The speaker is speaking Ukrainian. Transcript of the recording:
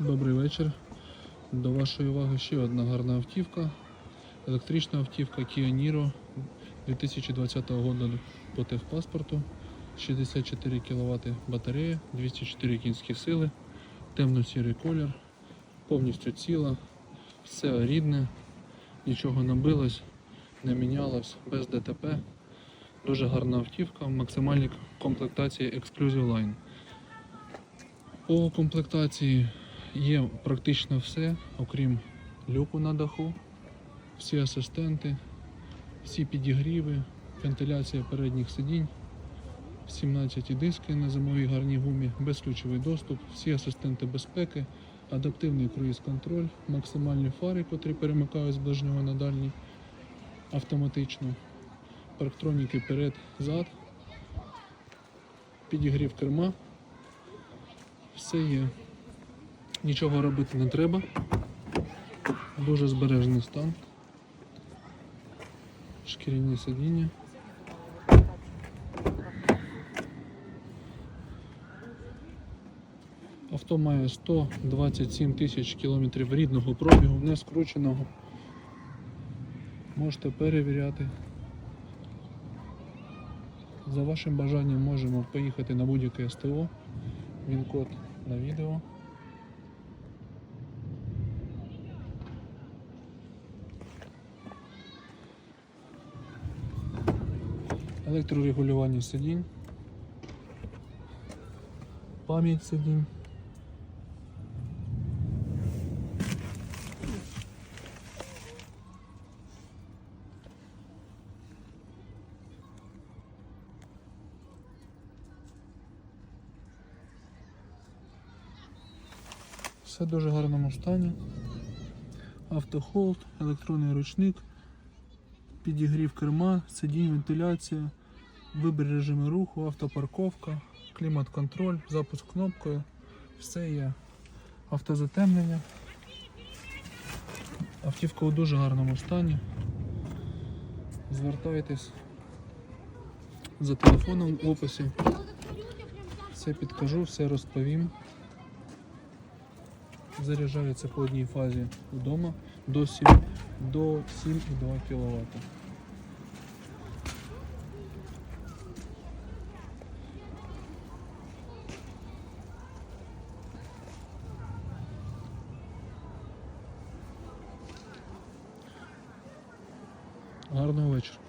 Добрий вечір. До вашої уваги ще одна гарна автівка. Електрична автівка Kia Niro 2020 року по техпаспорту. 64 кВт батарея, 204 кінські сили, темно-сірий колір, повністю ціла, все рідне, нічого не билось, не мінялось, без ДТП. Дуже гарна автівка в максимальній комплектації Exclusive Line. По комплектації є практично все, окрім люку на даху, всі асистенти, всі підігріви, вентиляція передніх сидінь, 17 диски на зимовій гарній гумі, безключовий доступ, всі асистенти безпеки, адаптивний круїз-контроль, максимальні фари, котрі перемикають з ближнього на дальній автоматично, парктроніки перед, зад, підігрів керма. Все є. Нічого робити не треба. Дуже збережений стан. Шкіряні сидіння. Авто має 127 тисяч кілометрів рідного пробігу, не скрученого. Можете перевіряти. За вашим бажанням можемо поїхати на будь-яке СТО. Він код на відео. Електрорегулювання сидінь. Пам'ять сидінь. Все дуже гарному стані. Автохолд, електронний ручник, підігрів керма, сидінь, вентиляція, вибір режиму руху, автопарковка, клімат-контроль, запуск кнопкою. Все є. Автозатемнення. Автівка у дуже гарному стані. Звертайтесь за телефоном в описі. Все підкажу, все розповім. Заряджається по одній фазі вдома до 7 до 7,2 кВт. Гарного вечора.